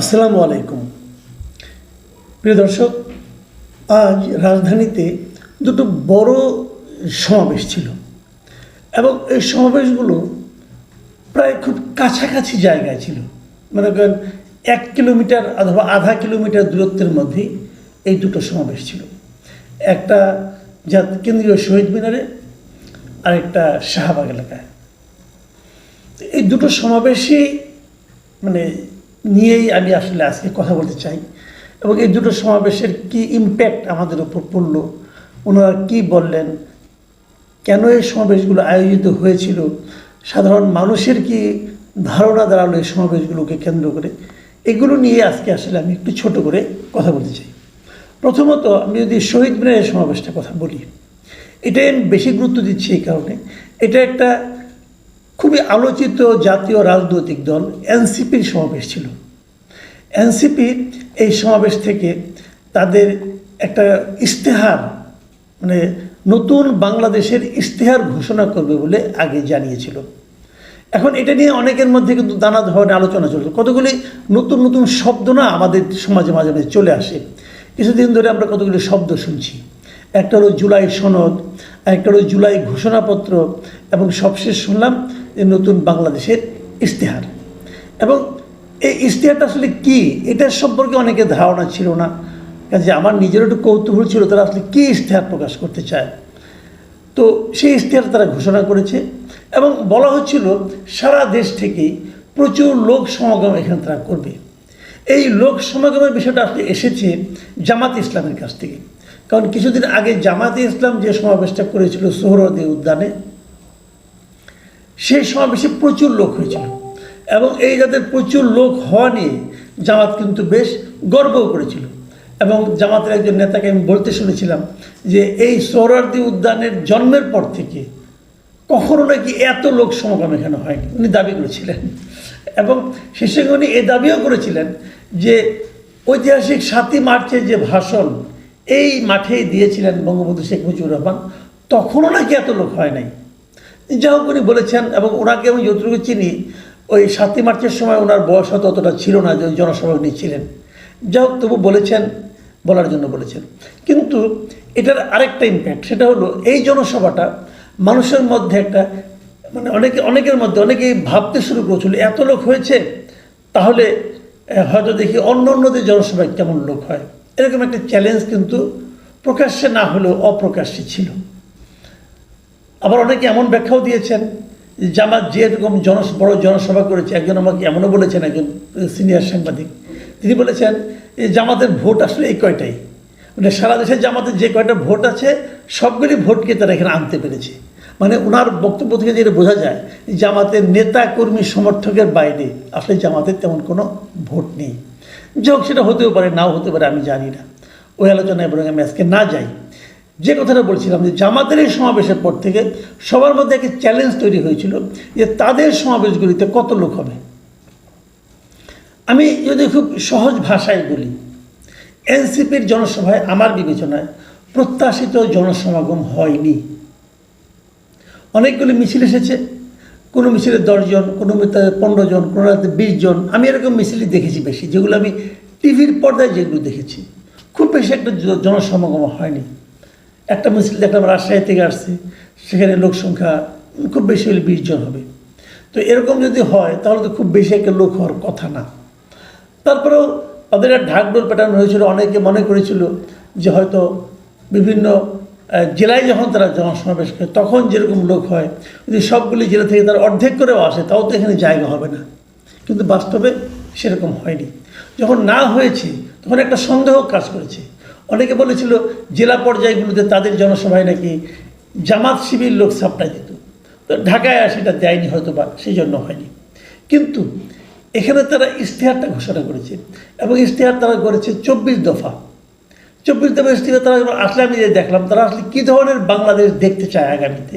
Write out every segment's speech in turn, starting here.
আসসালামু আলাইকুম। প্রিয় দর্শক, আজ রাজধানীতে দুটো বড় সমাবেশ ছিল এবং এই সমাবেশগুলো প্রায় খুব কাছাকাছি জায়গায় ছিল। মনে করেন এক কিলোমিটার অথবা আধা কিলোমিটার দূরত্বের মধ্যে এই দুটো সমাবেশ ছিল। একটা যা কেন্দ্রীয় শহীদ মিনারে আর একটা শাহবাগ এলাকায়। এই দুটো সমাবেশই মানে নিয়েই আমি আসলে আজকে কথা বলতে চাই। এবং এই দুটো সমাবেশের কি ইম্প্যাক্ট আমাদের উপর পড়ল? ওনারা কি বললেন? কেন এই সমাবেশগুলো আয়োজিত হয়েছিল? সাধারণ মানুষের কি ধারণা দাঁড়াল এই সমাবেশগুলোকে কেন্দ্র করে? এগুলো নিয়ে আজকে আসলে আমি একটু ছোট করে কথা বলতে চাই। প্রথমত আমি যদি শহীদ মিনারের সমাবেশটা কথা বলি, এটাই আমি বেশি গুরুত্ব দিচ্ছি এই কারণে। এটা একটা খুবই আলোচিত জাতীয় রাজনৈতিক দল এনসিপির সমাবেশ ছিল। এনসিপি এই সমাবেশ থেকে তাদের একটা ইশতেহার মানে নতুন বাংলাদেশের ইশতেহার ঘোষণা করবে বলে আগে জানিয়েছিল। এখন এটা নিয়ে অনেকের মধ্যে কিন্তু নানা ধরনের আলোচনা চলছে। কতগুলি নতুন নতুন শব্দ না আমাদের সমাজে মাঝে মাঝে চলে আসে। কিছুদিন ধরে আমরা কতগুলি শব্দ শুনছি। একটা হলো জুলাই সনদ, একটা হলো জুলাই ঘোষণাপত্র, এবং সবশেষ শুনলাম যে নতুন বাংলাদেশের ইশতেহার। এবং এই ইশতেহারটা আসলে কি? এটার সম্পর্কে অনেকে ধারণা ছিল না। কাজে আমার নিজেরও একটু কৌতূহল ছিল তারা আসলে কী ইশতেহার প্রকাশ করতে চায়। তো সেই ইশতেহার তারা ঘোষণা করেছে এবং বলা হচ্ছিল সারা দেশ থেকেই প্রচুর লোক সমাগম এখানে তারা করবে। এই লোক সমাগমের বিষয়টা আসলে এসেছে জামাত ইসলামের কাছ থেকে। কারণ কিছুদিন আগে জামাতে ইসলাম যে সমাবেশটা করেছিল সোহরদী উদ্যানে সেই সমাবেশে প্রচুর লোক হয়েছিল। এবং এই যাদের প্রচুর লোক হওয়া নিয়ে জামাত কিন্তু বেশ গর্বও করেছিল। এবং জামাতের একজন নেতাকে আমি বলতে শুনেছিলাম যে এই সোহরার্দি উদ্যানের জন্মের পর থেকে কখনো নাকি এত লোক সমাগম এখানে হয়নি। উনি দাবি করেছিলেন। এবং শেষে উনি এ দাবিও করেছিলেন যে ঐতিহাসিক সাতই মার্চের যে ভাষণ এই মাঠেই দিয়েছিলেন বঙ্গবন্ধু শেখ মুজিবুর রহমান, তখনও নাকি এত লোক হয় নাই। যা হোক উনি বলেছেন, এবং ওনাকে আমি যতটুকু চিনি, ওই সাতই মার্চের সময় ওনার বয়স হয়তো অতটা ছিল না, যে জনসভা উনি ছিলেন। যা হোক, তবু বলেছেন, বলার জন্য বলেছেন। কিন্তু এটার আরেকটা ইম্প্যাক্ট সেটা হলো এই জনসভাটা মানুষের মধ্যে একটা মানে অনেকে, অনেকের মধ্যে, অনেকেই ভাবতে শুরু করেছিল, এত লোক হয়েছে, তাহলে হয়তো দেখি অন্য অন্যদের জনসভায় কেমন লোক হয়। এরকম একটা চ্যালেঞ্জ কিন্তু প্রকাশ্যে না হলেও অপ্রকাশ্যে ছিল। আবার অনেকে এমন ব্যাখ্যাও দিয়েছেন জামাত যে এরকম জন বড় জনসভা করেছে, একজন আমাকে এমনও বলেছেন, একজন সিনিয়র সাংবাদিক। তিনি বলেছেন যে জামাতের ভোট আসলে এই কয়টাই? মানে সারা দেশে জামাতের যে কয়টা ভোট আছে, সবগুলি ভোটকে তারা এখানে আনতে পেরেছে। মানে ওনার বক্তব্য থেকে যেটা বোঝা যায় জামাতের নেতা, কর্মী, সমর্থকের বাইরে আসলে জামাতের তেমন কোনো ভোট নেই। যাই হোক, সেটা হতেও পারে, নাও হতে পারে, আমি জানি না। ওই আলোচনায় বরং আমি আজকে না যাই যে কথাটা বলছিলাম যে জামাতের এই সমাবেশের পর থেকে সবার মধ্যে একটা চ্যালেঞ্জ তৈরি হয়েছিল যে তাদের সমাবেশগুলিতে কত লোক হবে। আমি যদি খুব সহজ ভাষায় বলি এনসিপির জনসভায় আমার বিবেচনায় প্রত্যাশিত জনসমাগম হয়নি। অনেকগুলি মিছিল এসেছে, কোনো মিছিলে দশজন কোনো মিছিলে পনেরো জন, কোনো রাতে বিশ জন। আমি এরকম মিছিলই দেখেছি বেশি, যেগুলো আমি টিভির পর্দায় যেগুলো দেখেছি। খুব বেশি একটা জনসমাগম হয়নি। একটা মিছিল দেখলাম রাজশাহী থেকে আসছে, সেখানে লোক সংখ্যা খুব বেশি হলে বিশ জন হবে। তো এরকম যদি হয়, তাহলে তো খুব বেশি একটা লোক হওয়ার কথা না। তারপরেও তাদের ঢাকডোল প্যাটার্ন হয়েছিল, অনেকে মনে করেছিল যে হয়তো বিভিন্ন জেলায় যখন তারা জনসমাবেশ করে, তখন যেরকম লোক হয়, যদি সবগুলি জেলা থেকে তারা অর্ধেক করেও আসে, তাও তো এখানে জায়গা হবে না। কিন্তু বাস্তবে সেরকম হয়নি। যখন না হয়েছে, তখন একটা সন্দেহ কাজ করেছে। অনেকে বলেছিল, জেলা পর্যায়গুলোতে তাদের জনসভায় নাকি জামাত শিবির লোক সাপ্লাই দিত। তো ঢাকায় সেটা দেয়নি হয়তো বা সেই জন্য হয়নি। কিন্তু এখানে তারা ইশতেহারটা ঘোষণা করেছে এবং ইশতেহার তারা করেছে চব্বিশ দফা। চব্বিশ দফা ইশতেহার তারা আসলে আমি যে দেখলাম, তারা আসলে কী ধরনের বাংলাদেশ দেখতে চায় আগামীতে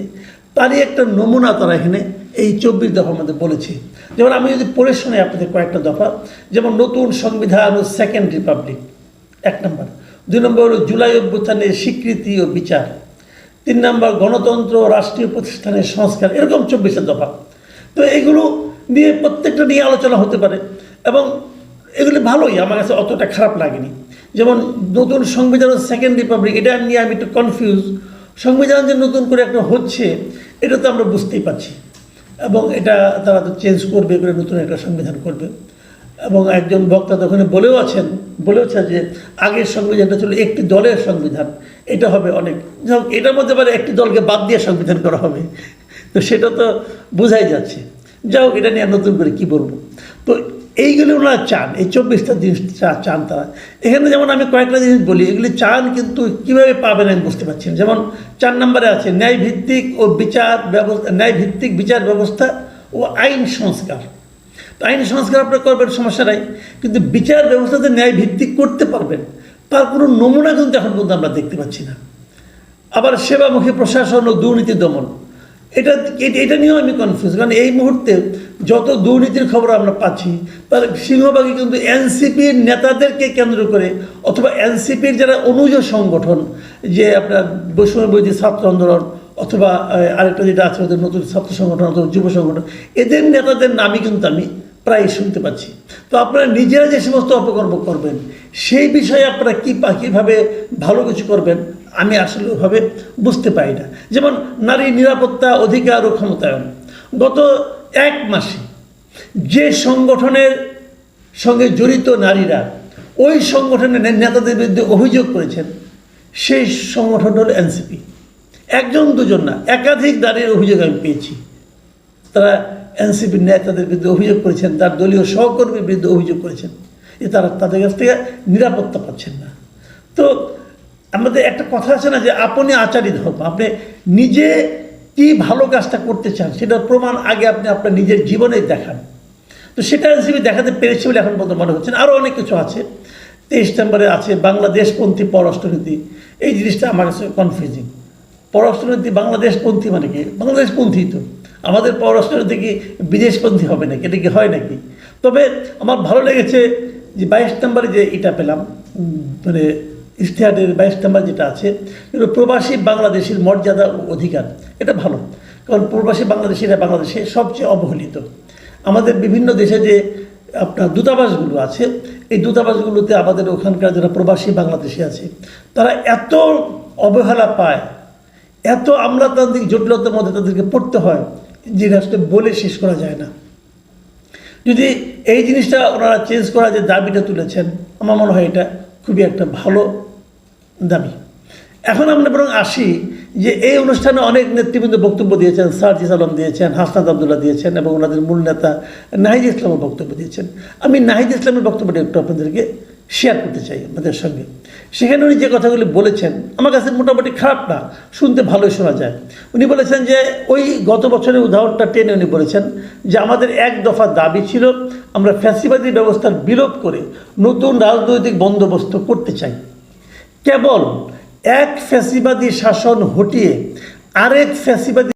তারই একটা নমুনা তারা এখানে এই চব্বিশ দফার মধ্যে বলেছে। যেমন আমি যদি পড়ে শুনে আপনাদের কয়েকটা দফা, যেমন নতুন সংবিধান ও সেকেন্ড রিপাবলিক, এক নম্বর। দুই নম্বর হলো জুলাই অভ্যুত্থানের স্বীকৃতি ও বিচার। তিন নম্বর গণতন্ত্র রাষ্ট্রীয় প্রতিষ্ঠানের সংস্কার, এরকম চব্বিশটা দফা। তো এগুলো নিয়ে প্রত্যেকটা নিয়ে আলোচনা হতে পারে এবং এগুলি ভালোই, আমার কাছে অতটা খারাপ লাগেনি। যেমন নতুন সংবিধান সেকেন্ড রিপাবলিক এটা নিয়ে আমি একটু কনফিউজ সংবিধান যে নতুন করে একটা হচ্ছে, এটা তো আমরা বুঝতেই পারছি। এবং এটা তারা তো চেঞ্জ করবে, করে নতুন একটা সংবিধান করবে। এবং একজন বক্তা তখন বলেও আছেন বলেওছে যে আগের সংবিধানটা ছিল একটি দলের সংবিধান, এটা হবে অনেক। এটার মধ্যে পারে একটি দলকে বাদ দিয়ে সংবিধান করা হবে। তো সেটা তো বোঝাই যাচ্ছে। যাই হোক এটা নিয়ে নতুন করে কি বলব? তো এইগুলি ওনারা চান, এই চব্বিশটা জিনিস চান তারা। এখানে যেমন আমি কয়েকটা জিনিস বলি, এগুলি চান কিন্তু কীভাবে পাবেন আমি বুঝতে পারছি যেমন চার নম্বরে আছে ন্যায় ভিত্তিক ও বিচার ব্যবস্থা ন্যায় ভিত্তিক বিচার ব্যবস্থা ও আইন সংস্কার। তো আইন সংস্কার আপনারা করবেন, সমস্যা নাই। কিন্তু বিচার ব্যবস্থাতে ন্যায় ভিত্তিক করতে পারবেন। তার কোনো নমুনা কিন্তু এখন পর্যন্ত আমরা দেখতে পাচ্ছি না। আবার সেবামুখী প্রশাসন ও দুর্নীতি দমন। এটা, এটা- নিয়েও আমি কনফিউজ কারণ এই মুহূর্তে যত দুর্নীতির খবর আমরা পাচ্ছি, তার সিংহভাগই কিন্তু এনসিপির নেতাদেরকে কেন্দ্র করে অথবা এনসিপির যারা অনুজ সংগঠন, যে আপনার বৈষম্য বৈধী ছাত্র আন্দোলন অথবা আরেকটা যেটা আছে নতুন ছাত্র সংগঠন অথবা যুব সংগঠন, এদের নেতাদের নামই কিন্তু আমি প্রায় শুনতে পাচ্ছি। তো আপনারা নিজেরা যে সমস্ত অপকর্ম করবেন, সেই বিষয়ে আপনারা কী কীভাবে ভালো কিছু করবেন, আমি আসলে ওভাবে বুঝতে পারি না। যেমন নারী নিরাপত্তা অধিকার ও ক্ষমতায়ন। গত এক মাসে যে সংগঠনের সঙ্গে জড়িত নারীরা ওই সংগঠনের নেতাদের বিরুদ্ধে অভিযোগ করেছেন, সেই সংগঠন হল এনসিপি। একজন দুজন না, একাধিক নারীর অভিযোগ আমি পেয়েছি। তারা এনসিপির নেতাদের বিরুদ্ধে অভিযোগ করেছেন, তার দলীয় সহকর্মীর বিরুদ্ধে অভিযোগ করেছেন, যে তারা তাদের কাছ থেকে নিরাপত্তা পাচ্ছেন না। তো আমাদের একটা কথা আছে না, যে আপনি আচারী ধর্ম আপনি নিজে কি ভালো কাজটা করতে চান সেটার প্রমাণ আগে আপনি আপনার নিজের জীবনে দেখান। তো সেটা এনসিপি দেখাতে পেরেছে বলে এখন পর্যন্ত মনে হচ্ছে আরও অনেক কিছু আছে, তেইশ নম্বরে আছে বাংলাদেশপন্থী পররাষ্ট্রনীতি, এই জিনিসটা আমার কাছে কনফিউজিং পররাষ্ট্রনীতি বাংলাদেশপন্থী মানে কি? বাংলাদেশপন্থী তো। আমাদের পররাষ্ট্রনীতি কি বিদেশপন্থী হবে নাকি? এটা কি হয় নাকি? তবে আমার ভালো লেগেছে যে বাইশ নম্বরে যে এটা পেলাম মানে ইশতেহারের বাইশ নম্বর যেটা আছে প্রবাসী বাংলাদেশের মর্যাদা ও অধিকার। এটা ভালো, কারণ প্রবাসী বাংলাদেশিরা বাংলাদেশে সবচেয়ে অবহেলিত। আমাদের বিভিন্ন দেশে যে আপনার দূতাবাসগুলো আছে, এই দূতাবাসগুলোতে আমাদের ওখানকার যারা প্রবাসী বাংলাদেশি আছে, তারা এত অবহেলা পায়, এত আমলাতান্ত্রিক জটিলতার মধ্যে তাদেরকে পড়তে হয় যে আসলে বলে শেষ করা যায় না। যদি এই জিনিসটা ওনারা চেঞ্জ করা যে দাবিটা তুলেছেন, আমার মনে হয় এটা খুবই একটা ভালো দাবি। এখন আমরা বরং আসি যে এই অনুষ্ঠানে অনেক নেতৃবৃন্দ বক্তব্য দিয়েছেন সার্জিস আলম দিয়েছেন, হাসনাত আবদুল্লাহ দিয়েছেন এবং ওনাদের মূল নেতা নাহিদ ইসলামও বক্তব্য দিয়েছেন। আমি নাহিদ ইসলামের বক্তব্যটা একটু আপনাদেরকে শেয়ার করতে চাই আপনাদের সঙ্গে। সেখানে উনি যে কথাগুলি বলেছেন, আমার কাছে মোটামুটি খারাপ না, শুনতে ভালোই শোনা যায়। উনি বলেছেন যে, ওই গত বছরের উদাহরণটা টেনে উনি বলেছেন যে, আমাদের এক দফা দাবি ছিল, আমরা ফ্যাসিবাদী ব্যবস্থার বিলোপ করে নতুন রাজনৈতিক বন্দোবস্ত করতে চাই। কেবল এক ফ্যাসিবাদী শাসন হটিয়ে আরেক ফ্যাসিবাদী